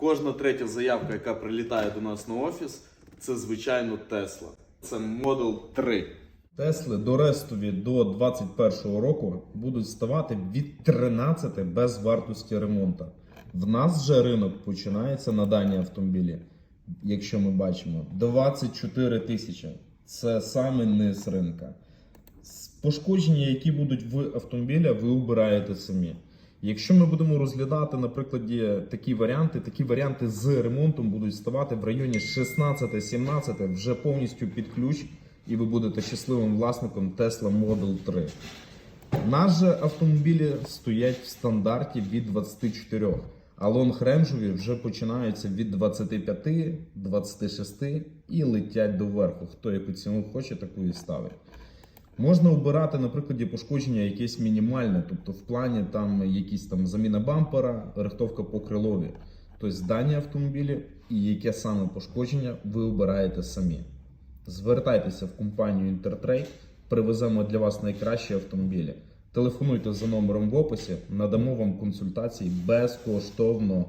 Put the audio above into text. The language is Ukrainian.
Кожна третя заявка, яка прилітає до нас на офіс, це звичайно Тесла. Це Model 3. Тесли до рестові до 2021 року будуть ставати від 13 без вартості ремонту. В нас же ринок починається на дані автомобілі. Якщо ми бачимо 24 тисячі. Це саме низ ринка. Пошкодження, які будуть в автомобілі, ви обираєте самі. Якщо ми будемо розглядати, наприклад, такі варіанти, такі варіанти з ремонтом будуть ставати в районі 16-17 вже повністю під ключ, і ви будете щасливим власником Tesla Model 3. Наші автомобілі стоять в стандарті від 24, а лонгренжові вже починаються від 25, 26 і летять доверху. Хто яку ціну хоче, таку і ставить. Можна обирати, на прикладі пошкодження якесь мінімальне, тобто в плані там якісь там заміна бампера, рихтовка по крилові. Тобто дані автомобілі і яке саме пошкодження ви обираєте самі. Звертайтеся в компанію Інтертрейд, привеземо для вас найкращі автомобілі. Телефонуйте за номером в описі, надамо вам консультації безкоштовно.